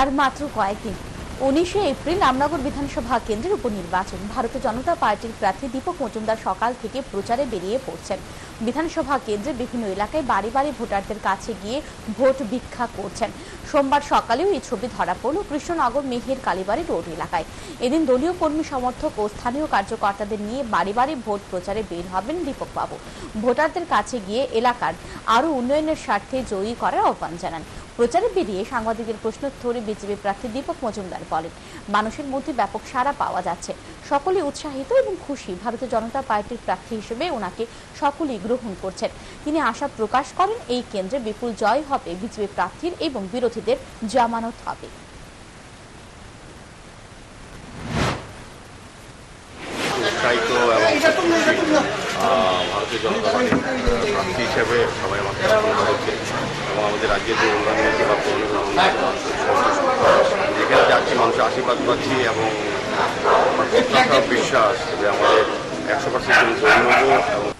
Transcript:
আর মাত্র কয়েকদিন। উনিশে এপ্রিল রামনগর বিধানসভা কেন্দ্রের উপনির্বাচন। ভারতীয় জনতা পার্টির প্রার্থী দীপক মজুমদার সকাল থেকে প্রচারে বেরিয়ে পড়ছেন। বিধানসভা কেন্দ্রে বিভিন্ন এলাকায় বাড়ি বাড়ি ভোটারদের কাছে গিয়ে ভোট ভিক্ষা করছেন। সোমবার সকালেও এই ছবি ধরা পড়ল কৃষ্ণনগর মেহের কালীবাড়ি রোড এলাকায়। এদিন দলীয় কর্মী সমর্থক ও স্থানীয় কার্যকর্তাদের নিয়ে বাড়ি বাড়ি ভোট প্রচারে বের হবেন দীপক দীপকবাবু। ভোটারদের কাছে গিয়ে এলাকার আরও উন্নয়নের স্বার্থে জয়ী করার আহ্বান জানান। প্রচারে বেরিয়ে সাংবাদিকদের প্রশ্নোত্তরে বিজেপি প্রার্থী দীপক মজুমদার বলেন, মানুষের মধ্যে ব্যাপক সাড়া পাওয়া যাচ্ছে। সকলে উৎসাহিত এবং খুশি, ভারতীয় জনতা পার্টির প্রার্থী হিসেবে ওনাকে সকলেই গ্রহণ করছেন। তিনি আশা প্রকাশ করেন, এই কেন্দ্রে বিপুল জয় হবে বিজেপি প্রার্থীর এবং বিরোধীদের জামানত হবে। হিসেবে সবাই আমাকে এবং আমাদের রাজ্যের মানুষের আশীর্বাদ এবং বিশ্বাস যে আমাদের একশো পার্সেন্ট জয়ী এবং